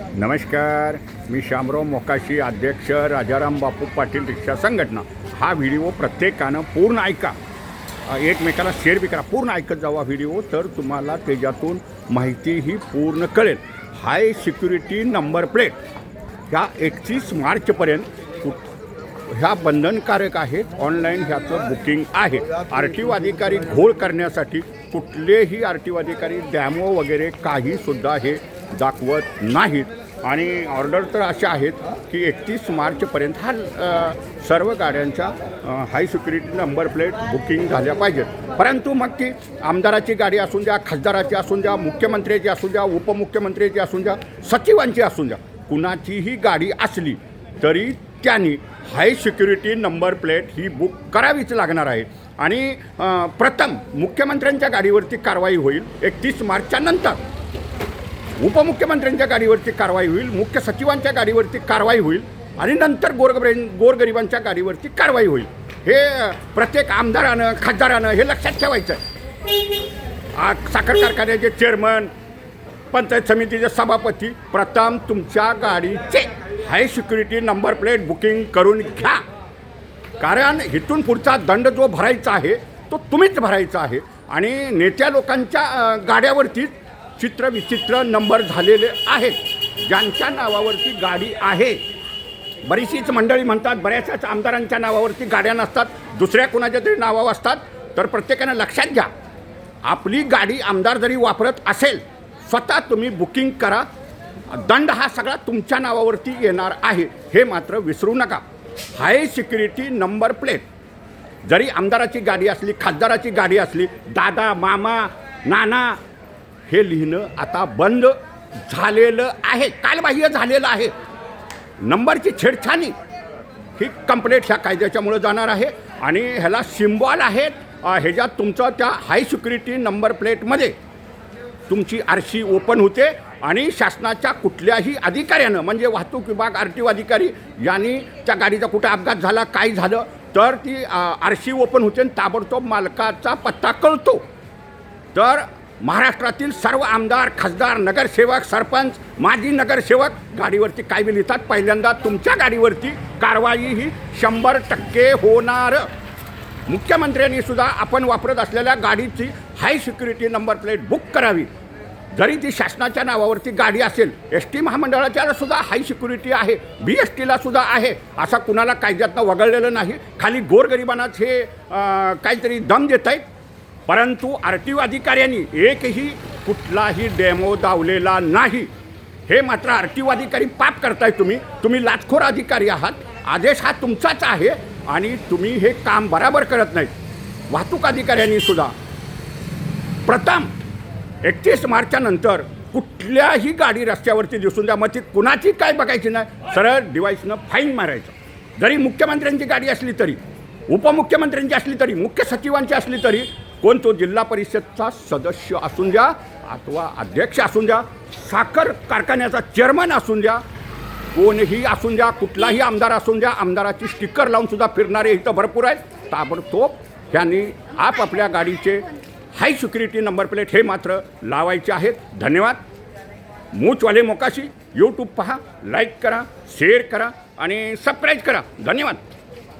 नमस्कार. मी शामराव मोकाशी अध्यक्ष राजाराम बापू पाटील रिक्षा संघटना. हा व्हिडिओ प्रत्येकानं पूर्ण ऐका. एकमेकाला शेअर बी करा. पूर्ण ऐकत जावा व्हिडिओ तर तुम्हाला त्याच्यातून माहिती ही पूर्ण कळेल. High security number plate. ह्या एकतीस मार्चपर्यंत ह्या बंधनकारक आहेत ऑनलाईन ह्याचं बुकिंग आहे. आर टी ओ अधिकारी घोळ करण्यासाठी कुठलेही आर टी ओ अधिकारी डॅमो वगैरे काहीसुद्धा हे दाखवत नाहीत. आणि ऑर्डर तर अशा आहेत की एकतीस मार्चपर्यंत हा सर्व गाड्यांच्या high security number plate booking झाल्या पाहिजेत. परंतु मग ती आमदाराची गाडी असून द्या खासदाराची असून द्या मुख्यमंत्र्याची असून द्या उपमुख्यमंत्र्याची असून द्या सचिवांची असून द्या कुणाचीही गाडी असली तरी त्यांनी हाय सिक्युरिटी नंबर प्लेट ही बुक करावीच लागणार आहे. आणि प्रथम मुख्यमंत्र्यांच्या गाडीवरती कारवाई होईल एकतीस मार्चच्या नंतर. उपमुख्यमंत्र्यांच्या गाडीवरती कारवाई होईल मुख्य सचिवांच्या गाडीवरती कारवाई होईल आणि नंतर गोरगरे गोरगरिबांच्या गाडीवरती कारवाई होईल. हे प्रत्येक आमदारानं खासदारानं हे लक्षात ठेवायचं. आहे साखर कारखान्याचे चेअरमन पंचायत समितीचे सभापती प्रथम तुमच्या गाडीचे high security number plate booking करून घ्या. कारण इथून पुढचा दंड जो भरायचा आहे तो तुम्हीच भरायचा आहे. आणि नेत्या लोकांच्या गाड्यावरतीच चित्र विचित्र नंबर झालेले आहेत. ज्यांच्या नावावरती गाडी आहे. बरीचशीच मंडळी म्हणतात बऱ्याचशाच आमदारांच्या नावावरती गाड्या नसतात दुसऱ्या कोणाच्या तरी नावावर असतात. तर प्रत्येकानं लक्षात घ्या आपली गाडी आमदार जरी वापरत असेल स्वतः तुम्ही बुकिंग करा. दंड हा सगळा तुमच्या नावावरती येणार आहे हे मात्र विसरू नका. High security number plate. जरी आमदाराची गाडी असली खासदाराची गाडी असली दादा मामा नाना हे लिहिणं आता बंद झालेलं आहे. कालबाह्य झालेलं आहे. नंबरची छेडछाणी ही कंप्लेंट ह्या कायद्याच्यामुळं जाणार आहे. आणि ह्याला सिम्बॉल आहेत ह्याच्यात तुमचं त्या हाय सिक्युरिटी नंबर प्लेटमध्ये तुमची आरशी ओपन होते. आणि शासनाच्या कुठल्याही अधिकाऱ्यानं म्हणजे वाहतूक विभाग आर टी ओ अधिकारी यांनी त्या गाडीचा कुठे अपघात झाला काय झालं तर ती आरशी ओपन होते आणि ताबडतोब मालकाचा पत्ता कळतो. तर महाराष्ट्रातील सर्व आमदार खासदार नगरसेवक सरपंच माजी नगरसेवक गाडीवरती काय बी लिहितात? पहिल्यांदा तुमच्या गाडीवरती कारवाई ही शंभर टक्के होणार. मुख्यमंत्र्यांनी सुद्धा आपण वापरत असलेल्या गाडीची high security number plate book करावी. जरी ती शासनाच्या नावावरती गाडी असेल एस टी महामंडळाच्या सुद्धा हाय सिक्युरिटी आहे बी एस टीला सुद्धा आहे असा कुणाला कायद्यातनं वगळलेलं नाही. खाली गोरगरिबांनाच हे काहीतरी दम देत आहेत परंतु आर टी ओ अधिकाऱ्यांनी एकही कुठलाही डेमो दावलेला नाही. हे मात्र आर टी ओ अधिकारी पाप करताय तुम्ही. तुम्ही लाचखोर अधिकारी आहात. आदेश हा तुमचाच आहे आणि तुम्ही हे काम बराबर करत नाही वाहतूक अधिकाऱ्यांनी सुद्धा. प्रथम एकतीस मार्चानंतर कुठल्याही गाडी रस्त्यावरती दिसून द्या. मग ती कुणाची काय बघायची नाही. सरळ डिवाईसनं फाईन मारायचं. जरी मुख्यमंत्र्यांची गाडी असली तरी उपमुख्यमंत्र्यांची असली तरी मुख्य सचिवांची असली तरी कोण तो जिल्हा परिषदचा सदस्य असून द्या अथवा अध्यक्ष असून द्या साखर कारखान्याचा चेअरमन असून द्या कोणही असून द्या कुठलाही आमदार असून द्या आमदाराची स्टिकर लावून सुद्धा फिरणारे इथं भरपूर आहेत. ताबडतोब ह्यांनी आपापल्या गाडीचे हाय सिक्युरिटी नंबर प्लेट हे मात्र लावायचे आहेत. धन्यवाद. मूचवाले मोकाशी यूट्यूब पहा लाईक करा शेअर करा आणि सबस्क्राईब करा. धन्यवाद.